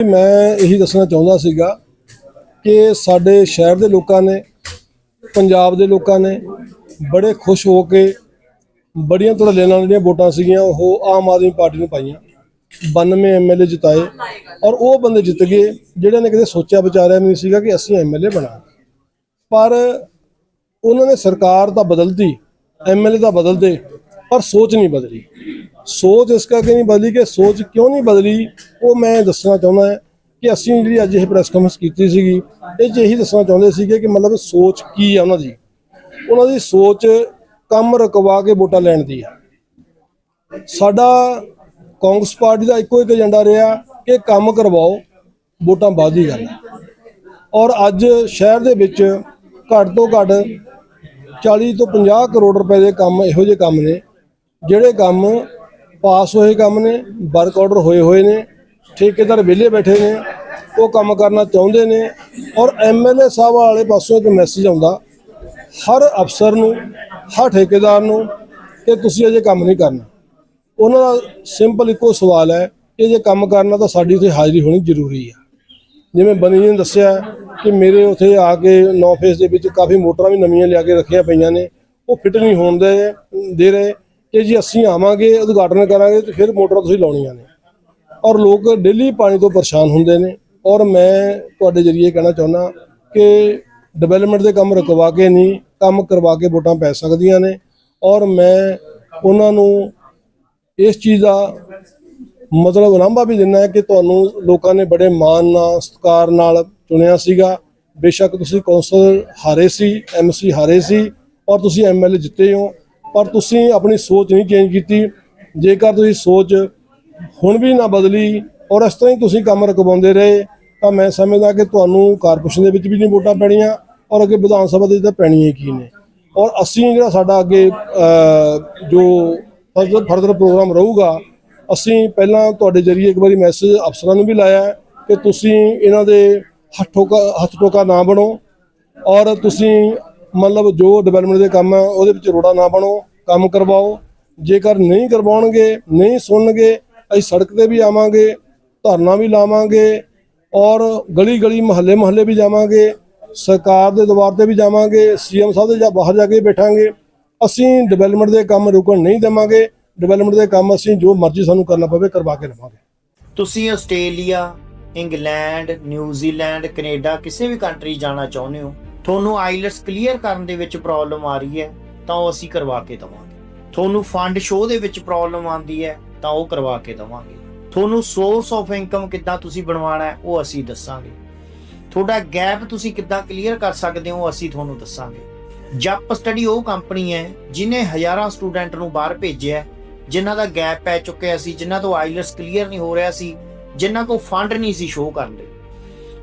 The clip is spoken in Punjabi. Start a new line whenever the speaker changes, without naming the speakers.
ਮੈਂ ਇਹੀ ਦੱਸਣਾ ਚਾਹੁੰਦਾ ਸੀਗਾ ਕਿ ਸਾਡੇ ਸ਼ਹਿਰ ਦੇ ਲੋਕਾਂ ਨੇ, ਪੰਜਾਬ ਦੇ ਲੋਕਾਂ ਨੇ ਬੜੇ ਖੁਸ਼ ਹੋ ਕੇ ਬੜੀਆਂ ਧੜੱਲੇ ਨਾਲ ਜਿਹੜੀਆਂ ਵੋਟਾਂ ਸੀਗੀਆਂ, ਉਹ ਆਮ ਆਦਮੀ ਪਾਰਟੀ ਨੂੰ ਪਾਈਆਂ। 92 ਐਮਐਲਏ ਜਿਤਾਏ ਔਰ ਉਹ ਬੰਦੇ ਜਿੱਤ ਗਏ ਜਿਹੜੇ ਨੇ ਕਦੇ ਸੋਚਿਆ ਵਿਚਾਰਿਆ ਵੀ ਨਹੀਂ ਸੀਗਾ ਕਿ ਅਸੀਂ ਐਮਐਲਏ ਬਣਾ ਪਰ ਉਹਨਾਂ ਨੇ ਸਰਕਾਰ ਤਾਂ ਬਦਲਦੀ ਐਮਐਲਏ ਤਾਂ ਬਦਲਦੇ, ਪਰ ਸੋਚ ਨਹੀਂ ਬਦਲੀ। ਸੋਚ ਇਸ ਕਰਕੇ ਨਹੀਂ ਬਦਲੀ ਕਿ ਸੋਚ ਕਿਉਂ ਨਹੀਂ ਬਦਲੀ, ਉਹ ਮੈਂ ਦੱਸਣਾ ਚਾਹੁੰਦਾ ਕਿ ਅਸੀਂ ਜਿਹੜੀ ਅੱਜ ਇਹ ਪ੍ਰੈਸ ਕਾਨਫਰੰਸ ਕੀਤੀ ਸੀਗੀ, ਇਹ 'ਚ ਇਹੀ ਦੱਸਣਾ ਚਾਹੁੰਦੇ ਸੀਗੇ ਕਿ ਮਤਲਬ ਸੋਚ ਕੀ ਆ ਉਹਨਾਂ ਦੀ। ਉਹਨਾਂ ਦੀ ਸੋਚ ਕੰਮ ਰਕਵਾ ਕੇ ਵੋਟਾਂ ਲੈਣ ਦੀ ਆ। ਸਾਡਾ ਕਾਂਗਰਸ ਪਾਰਟੀ ਦਾ ਇੱਕੋ ਇੱਕ ਏਜੰਡਾ ਰਿਹਾ ਕਿ ਕੰਮ ਕਰਵਾਓ, ਵੋਟਾਂ ਬਾਅਦ ਦੀ ਗੱਲ ਔਰ ਅੱਜ ਸ਼ਹਿਰ ਦੇ ਵਿੱਚ ਘੱਟ ਤੋਂ ਘੱਟ 40 ਤੋਂ 50 ਕਰੋੜ ਰੁਪਏ ਦੇ ਕੰਮ ਇਹੋ ਜਿਹੇ ਕੰਮ ਨੇ, ਜਿਹੜੇ ਕੰਮ ਪਾਸ ਹੋਏ ਕੰਮ ਨੇ, ਵਰਕ ਆਰਡਰ ਹੋਏ ਹੋਏ ਨੇ, ਠੇਕੇਦਾਰ ਵਿਹਲੇ ਬੈਠੇ ਨੇ, ਉਹ ਕੰਮ ਕਰਨਾ ਚਾਹੁੰਦੇ ਨੇ ਔਰ ਐਮਐਲਏ ਸਾਹਿਬ ਵਾਲੇ ਪਾਸੋਂ ਇੱਕ ਮੈਸੇਜ ਆਉਂਦਾ, ਹਰ ਅਫਸਰ ਨੂੰ, ਹਰ ਠੇਕੇਦਾਰ ਨੂੰ ਕਿ ਤੁਸੀਂ ਅਜੇ ਕੰਮ ਨਹੀਂ ਕਰਨਾ। ਉਹਨਾਂ ਦਾ ਸਿੰਪਲ ਇੱਕੋ ਸਵਾਲ ਹੈ ਕਿ ਜੇ ਕੰਮ ਕਰਨਾ ਤਾਂ ਸਾਡੀ ਉੱਥੇ ਹਾਜ਼ਰੀ ਹੋਣੀ ਜ਼ਰੂਰੀ ਆ। ਜਿਵੇਂ ਬਨੀ ਜੀ ਨੇ ਦੱਸਿਆ ਕਿ ਮੇਰੇ ਉੱਥੇ ਆ ਕੇ ਨੌ ਫੇਸ ਦੇ ਵਿੱਚ ਕਾਫੀ ਮੋਟਰਾਂ ਵੀ ਨਵੀਆਂ ਲਿਆ ਕੇ ਰੱਖੀਆਂ ਪਈਆਂ ਨੇ, ਉਹ ਫਿੱਟ ਨਹੀਂ ਹੋਣ ਦੇ ਦੇ ਰਹੇ। ਕਿ ਜੀ ਅਸੀਂ ਆਵਾਂਗੇ, ਉਦਘਾਟਨ ਕਰਾਂਗੇ ਤੇ ਫਿਰ ਮੋਟਰਾਂ ਤੁਸੀਂ ਲਾਉਣੀਆਂ ਨੇ। ਔਰ ਲੋਕ ਡੇਲੀ ਪਾਣੀ ਤੋਂ ਪਰੇਸ਼ਾਨ ਹੁੰਦੇ ਨੇ। ਔਰ ਮੈਂ ਤੁਹਾਡੇ ਜਰੀਏ ਕਹਿਣਾ ਚਾਹੁੰਦਾ ਕਿ ਡਿਵੈਲਪਮੈਂਟ ਦੇ ਕੰਮ ਰੁਕਵਾ ਕੇ ਨਹੀਂ, ਕੰਮ ਕਰਵਾ ਕੇ ਵੋਟਾਂ ਪੈ ਸਕਦੀਆਂ ਨੇ। ਔਰ ਮੈਂ ਉਹਨਾਂ ਨੂੰ ਇਸ ਚੀਜ਼ ਦਾ ਮਤਲਬ ਉਲਾਂਭਾ ਵੀ ਦਿੰਦਾ ਹੈ ਕਿ ਤੁਹਾਨੂੰ ਲੋਕਾਂ ਨੇ ਬੜੇ ਮਾਣ ਨਾਲ, ਸਤਿਕਾਰ ਨਾਲ ਚੁਣਿਆ ਸੀਗਾ। ਬੇਸ਼ੱਕ ਤੁਸੀਂ ਕੌਂਸਲ ਹਾਰੇ ਸੀ ਐਮਸੀ ਹਾਰੇ ਸੀ, ਔਰ ਤੁਸੀਂ ਐਮਐਲਏ ਜਿੱਤੇ ਹੋ। ਪਰ ਤੁਸੀਂ ਆਪਣੀ ਸੋਚ ਨਹੀਂ ਚੇਂਜ ਕੀਤੀ। ਜੇਕਰ ਤੁਸੀਂ ਸੋਚ ਹੁਣ ਵੀ ਨਾ ਬਦਲੀ ਔਰ ਇਸ ਤਰ੍ਹਾਂ ਹੀ ਤੁਸੀਂ ਕੰਮ ਰਕਵਾਉਂਦੇ ਰਹੇ, ਤਾਂ ਮੈਂ ਸਮਝਦਾ ਕਿ ਤੁਹਾਨੂੰ ਕਾਰਪੋਰੇਸ਼ਨ ਦੇ ਵਿੱਚ ਵੀ ਨਹੀਂ ਵੋਟਾਂ ਪੈਣੀਆਂ ਔਰ ਅੱਗੇ ਵਿਧਾਨ ਸਭਾ ਦੇ ਤਾਂ ਪੈਣੀਆਂ ਹੀ ਕੀ ਨੇ। ਔਰ ਅਸੀਂ ਜਿਹੜਾ ਸਾਡਾ ਅੱਗੇ ਜੋ ਫਰਦਰ ਫਰਦਰ ਪ੍ਰੋਗਰਾਮ ਰਹੂਗਾ, ਅਸੀਂ ਪਹਿਲਾਂ ਤੁਹਾਡੇ ਜਰੀਏ ਇੱਕ ਵਾਰੀ ਮੈਸੇਜ ਅਫਸਰਾਂ ਨੂੰ ਵੀ ਲਾਇਆ ਕਿ ਤੁਸੀਂ ਇਹਨਾਂ ਦੇ ਹੱਥੋਂ ਹੱਥ ਟੋਕਾ ਨਾ ਬਣੋ ਔਰ ਤੁਸੀਂ ਮਤਲਬ ਜੋ ਡਿਵੈਲਪਮੈਂਟ ਦੇ ਕੰਮ ਹੈ, ਉਹਦੇ ਵਿੱਚ ਰੋੜਾ ਨਾ ਬਣੋ, ਕੰਮ ਕਰਵਾਓ। ਜੇਕਰ ਨਹੀਂ ਕਰਵਾਉਣਗੇ, ਨਹੀਂ ਸੁਣਨਗੇ, ਅਸੀਂ ਸੜਕ ਤੇ ਵੀ ਆਵਾਂਗੇ, ਧਰਨਾ ਵੀ ਲਾਵਾਂਗੇ ਔਰ ਗਲੀ ਗਲੀ ਮਹੱਲੇ ਮਹੱਲੇ ਵੀ ਜਾਵਾਂਗੇ, ਸਰਕਾਰ ਦੇ ਦਰਬਾਰ ਤੇ ਵੀ ਜਾਵਾਂਗੇ, ਸੀਐਮ ਸਾਹਿਬ ਦੇ ਜਾਂ ਬਾਹਰ ਜਾ ਕੇ ਬੈਠਾਂਗੇ, ਅਸੀਂ ਡਿਵੈਲਪਮੈਂਟ ਦੇ ਕੰਮ ਰੁਕਣ ਨਹੀਂ ਦੇਵਾਂਗੇ। ਡਿਵੈਲਪਮੈਂਟ ਦੇ ਕੰਮ ਅਸੀਂ ਜੋ ਮਰਜ਼ੀ ਸਾਨੂੰ ਕਰਨਾ ਪਵੇ, ਕਰਵਾ ਕੇ ਰਵਾਂਗੇ।
ਤੁਸੀਂ ਆਸਟ੍ਰੇਲੀਆ, ਇੰਗਲੈਂਡ, ਨਿਊਜ਼ੀਲੈਂਡ, ਕੈਨੇਡਾ, ਕਿਸੇ ਵੀ ਕੰਟਰੀ ਜਾਣਾ ਚਾਹੁੰਦੇ ਹੋ ਤੁਹਾਨੂੰ ਆਈਲਟਸ ਕਲੀਅਰ ਕਰਨ ਦੇ ਵਿੱਚ ਪ੍ਰੋਬਲਮ ਆ ਰਹੀ ਹੈ ਤਾਂ ਉਹ ਅਸੀਂ ਕਰਵਾ ਕੇ ਦਵਾਂਗੇ। ਤੁਹਾਨੂੰ ਫੰਡ ਸ਼ੋਅ ਦੇ ਵਿੱਚ ਪ੍ਰੋਬਲਮ ਆਉਂਦੀ ਹੈ ਤਾਂ ਉਹ ਕਰਵਾ ਕੇ ਦਵਾਂਗੇ। ਤੁਹਾਨੂੰ ਸੋਰਸ ਆਫ ਇਨਕਮ ਕਿੱਦਾਂ ਤੁਸੀਂ ਬਣਵਾਉਣਾ ਹੈ ਉਹ ਅਸੀਂ ਦੱਸਾਂਗੇ। ਤੁਹਾਡਾ ਗੈਪ ਤੁਸੀਂ ਕਿੱਦਾਂ ਕਲੀਅਰ ਕਰ ਸਕਦੇ ਹੋ ਅਸੀਂ ਤੁਹਾਨੂੰ ਦੱਸਾਂਗੇ। ਜੱਪ ਸਟੱਡੀ ਉਹ ਕੰਪਨੀ ਹੈ ਜਿਨੇ ਹਜ਼ਾਰਾਂ ਸਟੂਡੈਂਟ ਨੂੰ ਬਾਹਰ ਭੇਜਿਆ ਹੈ, ਜਿਨ੍ਹਾਂ ਦਾ ਗੈਪ ਪੈ ਚੁੱਕਿਆ ਸੀ ਜਿਨ੍ਹਾਂ ਤੋਂ ਆਈਲਟਸ ਕਲੀਅਰ ਨਹੀਂ ਹੋ ਰਿਹਾ ਸੀ ਜਿਨ੍ਹਾਂ ਕੋਲ ਫੰਡ ਨਹੀਂ ਸੀ ਸ਼ੋਅ ਕਰਨ ਲਈ